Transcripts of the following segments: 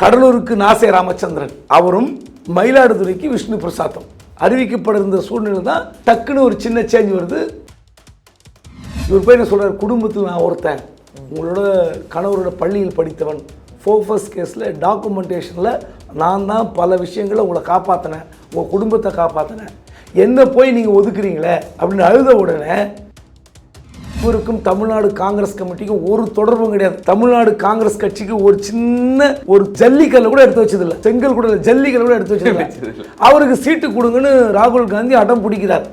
கடலூருக்கு நாசே ராமச்சந்திரன். அவரும் மயிலாடுதுறைக்கு விஷ்ணு பிரசாத்தம். அறிவிக்கப்பட சூழ்நிலை தான் டக்குன்னு ஒரு சின்ன சேஞ்ச் வருது. இவர் போய் என்ன சொல்றாரு? குடும்பத்தில் நான் ஒருத்தன். உங்களோட கணவரோட பள்ளியில் படித்தவன். ஃபோஃபஸ் கேஸில் டாக்குமெண்டேஷனில் நான் தான் பல விஷயங்களை உங்களை காப்பாற்றினேன் உங்கள் குடும்பத்தை காப்பாற்றினேன் என்ன போய் நீங்கள் ஒதுக்குறீங்களே அப்படின்னு அழுத உடனே இவருக்கும் தமிழ்நாடு காங்கிரஸ் கமிட்டிக்கும் ஒரு தொடர்பும் கிடையாது. தமிழ்நாடு காங்கிரஸ் கட்சிக்கு ஒரு சின்ன ஒரு ஜல்லிக்கல்ல கூட எடுத்து வச்சதில்ல. செங்கல் கூட இல்ல, ஜல்லிக்கல்ல கூட எடுத்து வச்சதில்ல. அவருக்கு சீட்டு கொடுங்கன்னு ராகுல் காந்தி அடம் பிடிக்கிறார்.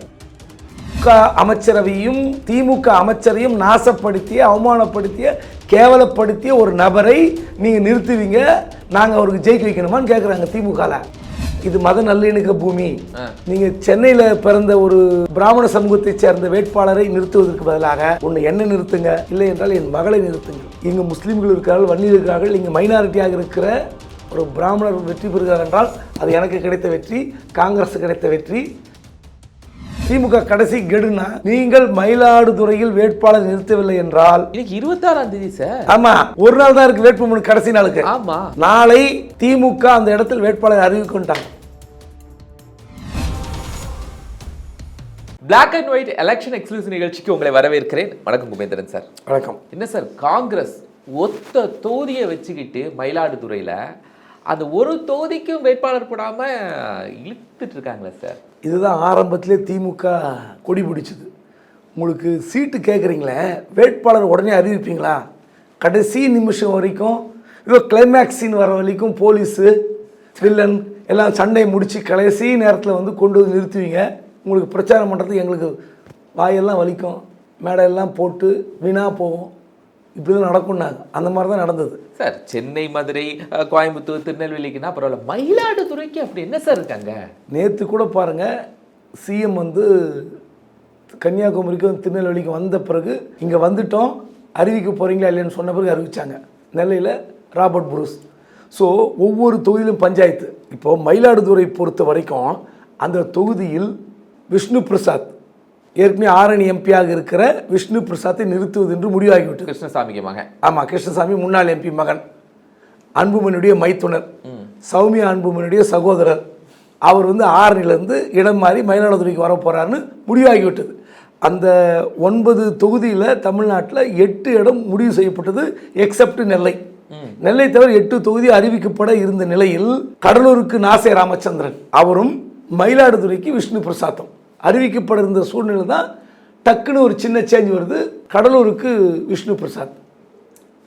அமைச்சரவையும் திமுக அமைச்சரையும் நாசப்படுத்திய அவமானப்படுத்திய கேவலப்படுத்திய ஒரு நபரை நீங்க நிறுத்துவீங்க. நாங்க அவருக்கு ஜெயிக்க வைக்கணுமான்னு கேக்குறாங்க திமுகல. இது மத நல்லிணக்க பூமி. நீங்க சென்னையில பிறந்த ஒரு பிராமண சமூகத்தை சேர்ந்த வேட்பாளரை நிறுத்துவதற்கு பதிலாக ஒண்ணு என்ன நிறுத்துங்க இல்லை என்றால் என் மகளை நிறுத்துங்க. இங்கு முஸ்லீம்கள் இருக்கிறார்கள் வன்னியர் இருக்கிறார்கள் இங்கு மைனாரிட்டியாக இருக்கிற ஒரு பிராமணர் வெற்றி பெறுகிறார் என்றால் அது எனக்கு கிடைத்த வெற்றி காங்கிரஸ் கிடைத்த வெற்றி. திமுக கடைசி கெடுனா நீங்கள் மயிலாடுதுறையில் வேட்பாளர் நிறுத்தவில்லை என்றால். இன்னைக்கு இருபத்தாறாம் தேதி சார். ஆமா ஒரு நாள் தான் இருக்கு வேட்புமனு கடைசி நாளுக்கு. ஆமா. நாளை திமுக அந்த இடத்தில் வேட்பாளர் அறிவிக்கின்றாங்க Black and white election exclusive நிகழ்ச்சிக்கு உங்களை வரவேற்கிறேன். வணக்கம் குமேந்திரன் சார். வணக்கம். என்ன சார் காங்கிரஸ் ஒத்த தொகுதியை வச்சுக்கிட்டு மயிலாடுதுறையில அந்த ஒரு தொகுதிக்கும் வேட்பாளர் போடாம இழுத்துட்டு இருக்காங்களே சார். இதுதான் ஆரம்பத்திலே திமுக கொடி பிடிச்சது. உங்களுக்கு சீட்டு கேட்குறீங்களே வேட்பாளர் உடனே அறிவிப்பீங்களா? கடைசி நிமிஷம் வரைக்கும் இதோ கிளைமேக்ஸ் சீன் வர வரைக்கும் போலீஸு வில்லன் எல்லாம் சண்டையை முடித்து கடைசி நேரத்தில் வந்து கொண்டு வந்து நிறுத்துவீங்க. உங்களுக்கு பிரச்சாரம் பண்ணுறதுக்கு எங்களுக்கு வாயெல்லாம் வலிக்கும் மேடையெல்லாம் போட்டு வீணாக போகும். இப்படி தான் நடக்கும்னாங்க அந்த மாதிரி தான் நடந்தது. சார் சென்னை மதுரை கோயம்புத்தூர் திருநெல்வேலிக்குன்னா பரவாயில்ல. மயிலாடுதுறைக்கு அப்படி என்ன சார் இருக்காங்க? நேற்று கூட பாருங்கள் சிஎம் வந்து கன்னியாகுமரிக்கும் திருநெல்வேலிக்கும் வந்த பிறகு இங்கே வந்துட்டோம் அறிவிக்க போகிறீங்களா இல்லைன்னு சொன்ன பிறகு அறிவிச்சாங்க. நெல்லையில் ராபர்ட் புரூஸ். ஸோ ஒவ்வொரு தொகுதியிலும் பஞ்சாயத்து. இப்போது மயிலாடுதுறை பொறுத்த வரைக்கும் அந்த தொகுதியில் விஷ்ணு பிரசாத். ஏற்கனவே ஆரணி எம்பியாக இருக்கிற விஷ்ணு பிரசாத்தை நிறுத்துவது என்று முடிவாகிவிட்டது. கிருஷ்ணசாமிக்கு மகன். ஆமாம் கிருஷ்ணசாமி முன்னாள் எம்பி மகன். அன்புமணியுடைய மைத்துனர். சௌமியா அன்புமணியுடைய சகோதரர். அவர் வந்து ஆரணிலேருந்து இடம் மாறி மயிலாடுதுறைக்கு வர போகிறாருன்னு முடிவாகிவிட்டது. அந்த ஒன்பது தொகுதியில் தமிழ்நாட்டில் எட்டு இடம் முடிவு செய்யப்பட்டது எக்ஸப்ட் நெல்லை. நெல்லை தவிர எட்டு தொகுதி அறிவிக்கப்பட இருந்த நிலையில் கடலூருக்கு நாசே ராமச்சந்திரன் அவரும் மயிலாடுதுறைக்கு விஷ்ணு பிரசாத்தும். அறிவிக்கப்பட இருந்த சூழ்நிலை தான் டக்குன்னு ஒரு சின்ன சேஞ்ச் வருது. கடலூருக்கு விஷ்ணு பிரசாத்.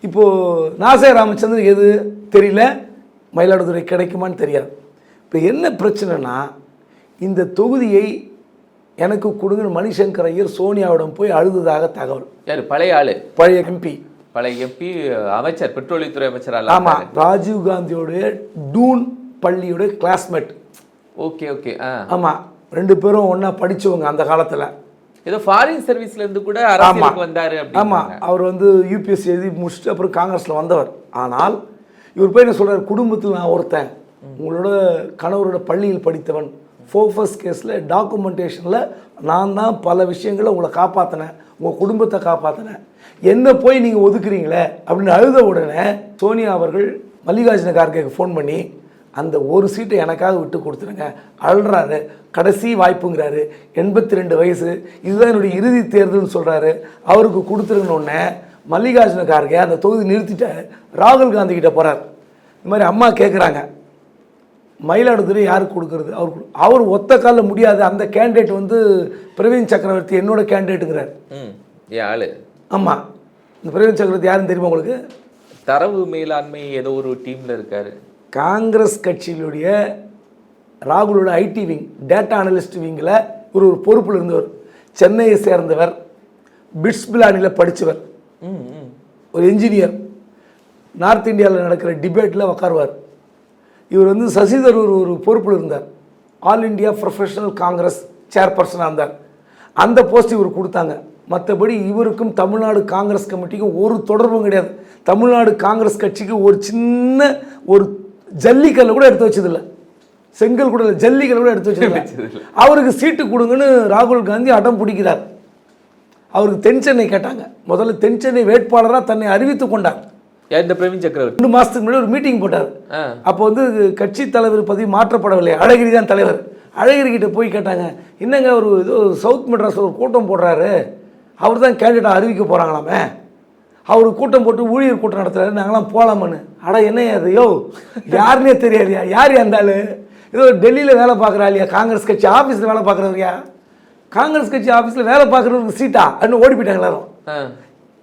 இப்போது நாசே ராமச்சந்திரன் எது? தெரியல. மயிலாடுதுறை கிடைக்குமான்னு தெரியாது. இப்போ என்ன பிரச்சனைனா இந்த தொகுதியை எனக்கு கொடுங்கன்னு மணிசங்கர் ஐயர் சோனியாவிடம் போய் அழுததாக தகவல். யாரு? பழைய ஆளு. பழைய எம்பி பழைய எம்பி அமைச்சர் பெட்ரோலியத்துறை அமைச்சர் ஆமாம் ராஜீவ் காந்தியோடைய டூன் பள்ளியோட கிளாஸ்மேட் ஓகே ஓகே ஆமாம் ரெண்டு பேரும் ஒன்றா படித்தவங்க அந்த காலத்தில். ஏதோ ஃபாரின் சர்வீஸ்ல இருந்து கூட அரசியலுக்கு வந்தாரு ஆமாம் அவர் வந்து யூபிஎஸ்சி எழுதி முடிச்சுட்டு அப்புறம் காங்கிரஸில் வந்தவர். ஆனால் இவர் போய் என்ன சொல்றாரு? குடும்பத்தில் நான் ஒருத்தன். உங்களோட கணவரோட பள்ளியில் படித்தவன். ஃபோஃபஸ் கேஸில் டாக்குமெண்டேஷனில் நான் தான் பல விஷயங்களை உங்களை காப்பாற்றினேன் உங்கள் குடும்பத்தை காப்பாற்றினேன் என்ன போய் நீங்கள் ஒதுக்குறீங்களே? அப்படின்னு அழுத உடனே சோனியா அவர்கள் மல்லிகார்ஜுன கார்கேக்கு ஃபோன் பண்ணி அந்த ஒரு சீட்டை எனக்காக விட்டு கொடுத்துருங்க. அழுறாரு. கடைசி வாய்ப்புங்கிறாரு. எண்பத்தி ரெண்டு வயசு. இதுதான் என்னுடைய இறுதி தேர்தல்னு சொல்கிறாரு அவருக்கு கொடுத்துருங்கன்னு மல்லிகார்ஜுன கார்கே அந்த தொகுதி நிறுத்திட்டு ராகுல் காந்தி கிட்ட போகிறார் இந்த மாதிரி அம்மா கேட்குறாங்க மயிலாடுதுறை யாருக்கு கொடுக்கறது? அவர் அவர் ஒத்த காலில் முடியாது. அந்த கேண்டிடேட் வந்து பிரவீன் சக்கரவர்த்தி என்னோட கேண்டிடேட்டுங்கிறார். ம். ஏன் ஆளு? ஆமாம் இந்த பிரவீன் சக்கரவர்த்தி யாருன்னு தெரியுமா உங்களுக்கு? தரவு மேலாண்மை ஏதோ ஒரு டீம்ல இருக்காரு. காங்கிரஸ் கட்சியினுடைய ராகுலோட ஐடி விங் டேட்டா அனலிஸ்ட் விங்கில் ஒரு ஒரு பொறுப்பில் இருந்தவர். சென்னையை சேர்ந்தவர். பிட்ஸ் பிலானியில் படித்தவர் ம் ம் ஒரு என்ஜினியர் நார்த் இந்தியாவில் நடக்கிற டிபேட்டில் உட்காருவார் இவர் வந்து சசிதர் ஒரு ஒரு பொறுப்பில் இருந்தார். ஆல் இந்தியா ப்ரொஃபஷனல் காங்கிரஸ் சேர்பர்சனாக இருந்தார். அந்த போஸ்ட் இவர் கொடுத்தாங்க. மற்றபடி இவருக்கும் தமிழ்நாடு காங்கிரஸ் கமிட்டிக்கும் ஒரு தொடர்பும் கிடையாது. தமிழ்நாடு காங்கிரஸ் கட்சிக்கு ஒரு சின்ன ஒரு ஜல்லிக்கல்ல கூட எடுத்து வச்சதில்லை. செங்கல் கூட இல்லை ஜல்லிக்கல் கூட எடுத்து வச்சதில்லை. அவருக்கு சீட்டு கொடுங்கன்னு ராகுல் காந்தி அடம் பிடிக்கிறார். அவருக்கு தென் சென்னை கேட்டாங்க. முதல்ல தென் சென்னை வேட்பாளராக தன்னை அறிவித்து கொண்டார். இந்த பிரவீன் சக்கரவர்த்தி? ரெண்டு மாதத்துக்கு முன்னாடி ஒரு மீட்டிங் போட்டார். அப்போ வந்து கட்சி தலைவர் பதவி மாற்றப்படவில்லை. அழகிரி தான் தலைவர். அழகிரி கிட்ட போய் கேட்டாங்க என்னங்க ஒரு இது சவுத் மெட்ராஸ் ஒரு கூட்டம் போடுறாரு. அவர் தான் கேண்டிடேட் அறிவிக்க போகிறாங்களாமே அவர் கூட்டம் போட்டு ஊழியர் கூட்டம் நடத்துறாரு. நாங்களாம் போகலாமான்னு அட என்ன அது? யோ யாருன்னே தெரியாதுயா? யார் ஆளு ஏதோ டெல்லியில் வேலை பார்க்குறா இல்லையா? காங்கிரஸ் கட்சி ஆஃபீஸில் வேலை பார்க்குறவரியா காங்கிரஸ் கட்சி ஆஃபீஸில் வேலை பார்க்குறவருக்கு சீட்டா? அப்படின்னு ஓடி போயிட்டாங்க எல்லாரும்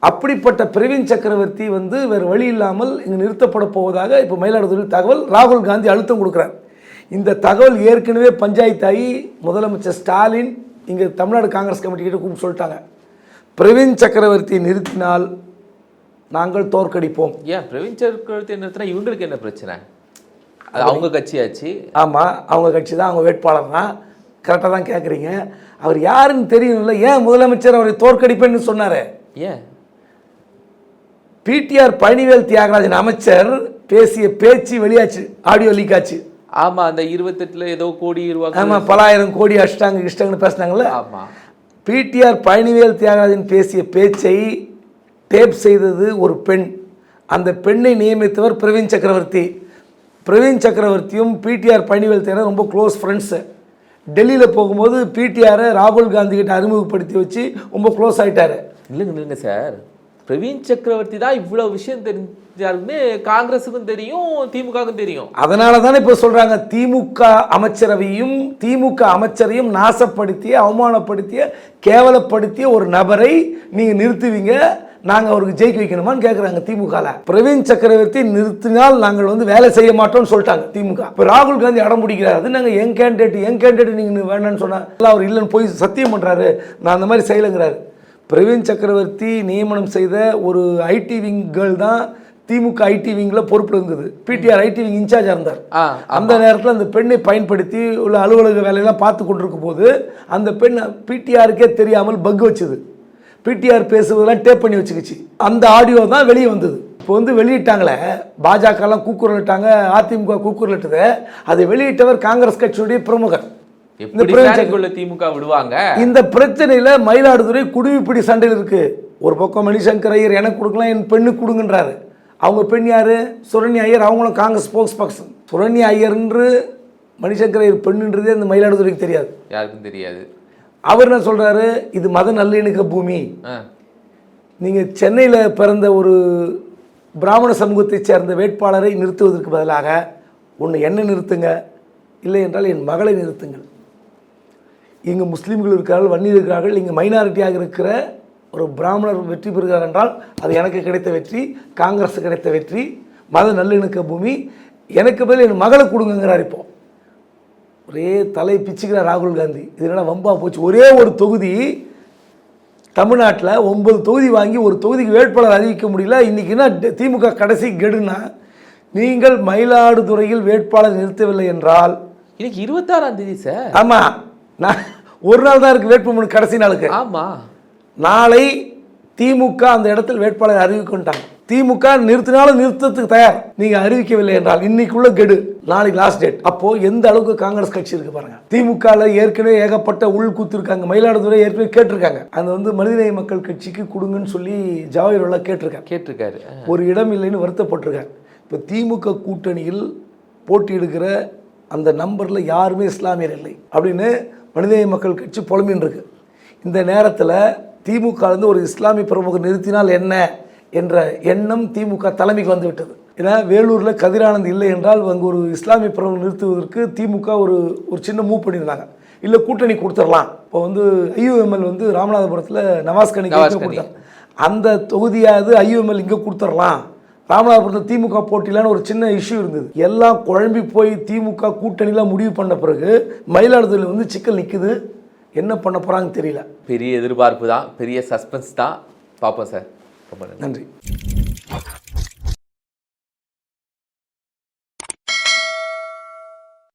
அப்படிப்பட்ட பிரவீன் சக்கரவர்த்தி வந்து வேறு வழி இல்லாமல் இங்கு நிறுத்தப்பட போவதாக இப்போ மயிலாடுதுறையில் தகவல் ராகுல் காந்தி அழுத்தம் கொடுக்குறார். இந்த தகவல் ஏற்கனவே பஞ்சாயத்தாகி முதலமைச்சர் ஸ்டாலின் இங்கே தமிழ்நாடு காங்கிரஸ் கமிட்டி கிட்ட கூப்பிட்டு சொல்லிட்டாங்க. பிரவீன் சக்கரவர்த்தியை நிறுத்தினால் நாங்கள் தோற்கடிப்போம். ஏன் பிரவீன் சக்கரவர்த்தி நிறுத்தினா இவங்களுக்கு என்ன பிரச்சனை? அது அவங்க கட்சியாச்சு. ஆமாம் அவங்க கட்சி தான் அவங்க வேட்பாளர் தான் கரெக்டாக தான் கேட்குறீங்க அவர் யாருன்னு தெரியணும்ல ஏன் முதலமைச்சர் அவரை தோற்கடிப்பேன்னு சொன்னார்? ஏன் பிடிஆர் பழனிவேல் தியாகராஜன் அமைச்சர் பேசிய பேச்சு வெளியாச்சு ஆடியோ லீக் ஆச்சு. ஆமா அந்த இருபத்தெட்டுல ஏதோ கோடி ரூபா ஆமா பலாயிரம் கோடி அஷ்டாங்க இஷ்டங்கன்னு பேசினாங்கல்ல. ஆமா. பிடிஆர் பழனிவேல் தியாகராஜன் பேசிய பேச்சை டேப் செய்தது ஒரு பெண். அந்த பெண்ணை நியமித்தவர் பிரவீன் சக்கரவர்த்தி. பிரவீன் சக்கரவர்த்தியும் பிடிஆர் பழனிவேல் தியாகராஜன் ரொம்ப க்ளோஸ் ஃப்ரெண்ட்ஸு டெல்லியில் போகும்போது பிடிஆரை ராகுல் காந்தி கிட்ட அறிமுகப்படுத்தி வச்சு ரொம்ப க்ளோஸ் ஆயிட்டாரு. இல்லைங்க இல்லைங்க சார். பிரவீன் சக்கரவர்த்தி தான் இவ்வளவு விஷயம் தெரிஞ்சாருன்னு காங்கிரஸுக்கும் தெரியும் திமுகவுக்கும் தெரியும். அதனால தானே இப்போ சொல்றாங்க திமுக அமைச்சரவையும் திமுக அமைச்சரையும் நாசப்படுத்திய அவமானப்படுத்திய கேவலப்படுத்திய ஒரு நபரை நீங்க நிறுத்துவீங்க. நாங்க அவருக்கு ஜெயிக்க வைக்கணுமான்னு கேட்குறாங்க திமுகல. பிரவீன் சக்கரவர்த்தி நிறுத்தினால் நாங்கள் வந்து வேலை செய்ய மாட்டோம்னு சொல்லிட்டாங்க திமுக. இப்போ ராகுல் காந்தி அடம் பிடிக்கிறார். அது நாங்கள் என் கேண்டிடேட் என் கேண்டிடேட் நீங்கள் வேணாம்னு சொன்னா இல்ல, அவர் இல்லைன்னு போய் சத்தியம் பண்றாரு. நான் அந்த மாதிரி செய்யலைங்கிறாரு. பிரவீன் சக்கரவர்த்தி நியமனம் செய்த ஒரு ஐடி விங் கேர்ள் தான் திமுக ஐடி விங்கில் பொறுப்பில் இருந்தது. பிடிஆர் ஐடி விங் இன்சார்ஜாக இருந்தார். அந்த நேரத்தில் அந்த பெண்ணை பயன்படுத்தி உள்ள அலுவலக வேலையெல்லாம் பார்த்து கொண்டிருக்கும் போது அந்த பெண் பிடிஆருக்கே தெரியாமல் பக் வச்சுது. பிடிஆர் பேசுவதெல்லாம் டேப் பண்ணி வச்சுக்கிச்சு. அந்த ஆடியோ தான் வெளியே வந்தது. இப்போ வந்து வெளியிட்டாங்களே பாஜகலாம் கூக்குரலிட்டாங்க அதிமுக கூக்குரலிட்டது. அதை வெளியிட்டவர் காங்கிரஸ் கட்சியுடைய பிரமுகர். இந்த திமுக விடுவாங்க? இந்த பிரச்சனையில மயிலாடுதுறை குடிமிப்பிடி சண்டையில் இருக்கு. ஒரு பக்கம் மணிசங்கர் ஐயர் எனக்கு கொடுக்கலாம் என் பெண்ணுக்கு கொடுங்கன்றாரு. அவங்க பெண் யாரு? சுரண்யா ஐயர் அவங்களும் காங்கிரஸ் ஸ்போக்ஸ் பர்சன் சுரண்யா ஐயர்ன்று மணிசங்கர் ஐயர் பெண்ணுன்றதே இந்த மயிலாடுதுறைக்கு தெரியாது. யாருக்கும் தெரியாது. அவர் என்ன சொல்றாரு? இது மத நல்லிணக்க பூமி. ஆ. நீங்க சென்னையில் பிறந்த ஒரு பிராமண சமூகத்தைச் சேர்ந்த வேட்பாளரை நிறுத்துவதற்கு பதிலாக ஒன்று என்ன நிறுத்துங்க. இல்லை என்றால் என் மகளை நிறுத்துங்கள். இங்கு முஸ்லீம்கள் இருக்கிறார்கள் வன்னியர் இருக்கிறார்கள். இங்கு மைனாரிட்டியாக இருக்கிற ஒரு பிராமணர் வெற்றி பெறுகிறார் என்றால் அது எனக்கு கிடைத்த வெற்றி காங்கிரஸ் கிடைத்த வெற்றி மத நல்லிணக்க பூமி. எனக்கு பதில் என் மகளை கொடுங்கங்கிறார் இப்போ. ஒரே தலை பிச்சுக்கிறார் ராகுல் காந்தி. இது என்னடா வம்பா போச்சு? ஒரே ஒரு தொகுதி தமிழ்நாட்டில் ஒன்பது தொகுதி வாங்கி ஒரு தொகுதிக்கு வேட்பாளர் அறிவிக்க முடியல. இன்னைக்கு என்ன ட- திமுக கடைசி கெடுனா நீங்கள் மயிலாடுதுறையில் வேட்பாளர் நிறுத்தவில்லை என்றால்? இன்னைக்கு இருபத்தாறாம் தேதி சார். ஆமாம் நான் ஒரு நாள் தான் இருக்கு வேட்புமனு கடைசி நாளுக்கு. ஆமா. நாளை திமுக அந்த இடத்தில் வேட்பாளர் அறிவிக்கின்றாங்க திமுக நிறுத்தினாலும் நிறுத்தத்துக்கு தயார். நீங்க அறிவிக்கவில்லை என்றால் இன்னைக்குள்ள கெடு. நாளைக்கு லாஸ்ட் டேட் அப்போ எந்த அளவுக்கு காங்கிரஸ் கட்சி இருக்கு பாருங்க. திமுகல ஏற்கனவே ஏகப்பட்ட உள்கூத்து இருக்காங்க மயிலாடுதுறை ஏற்கனவே கேட்டிருக்காங்க. அந்த வந்து மனிதநேய மக்கள் கட்சிக்கு கொடுங்கன்னு சொல்லி ஜவஹர்லால் கேட்டிருக்காரு. ஆ. ஒரு இடம் இல்லைன்னு வருத்தப்பட்டிருக்காங்க இப்போ திமுக கூட்டணியில் போட்டியிடுகிற அந்த நம்பரில் யாருமே இஸ்லாமியர் இல்லை அப்படின்னு மனிதநேய மக்கள் கட்சி புலம்பின்னு இருக்கு. இந்த நேரத்தில் திமுக இருந்து ஒரு இஸ்லாமிய பிரமுகர் நிறுத்தினால் என்ன? என்ற எண்ணம் திமுக தலைமைக்கு வந்து விட்டது ஏன்னா வேலூரில் கதிரானந்த் இல்லை என்றால் அங்கே ஒரு இஸ்லாமிய பிரமுகர் நிறுத்துவதற்கு திமுக ஒரு ஒரு சின்ன மூவ் பண்ணியிருந்தாங்க. இல்லை கூட்டணி கொடுத்துடலாம். இப்போ வந்து ஐயூஎம்எல் வந்து ராமநாதபுரத்தில் நவாஸ் நவாஸ் கொடுத்தாங்க அந்த தொகுதியாவது ஐயூஎம்எல் இங்கே கொடுத்துடலாம். ராமநாதபுரத்தில் திமுக போட்டியிலான ஒரு சின்ன இஷ்யூ இருந்தது. எல்லாம் குழம்பி போய் திமுக கூட்டணிலாம் முடிவு பண்ண பிறகு மயிலாடுதுறையில் வந்து சிக்கல் நிற்குது என்ன பண்ண போகிறாங்கன்னு தெரியல. பெரிய எதிர்பார்ப்பு தான். பெரிய சஸ்பென்ஸ் தான். பார்ப்போம் சார் ரொம்ப நன்றி.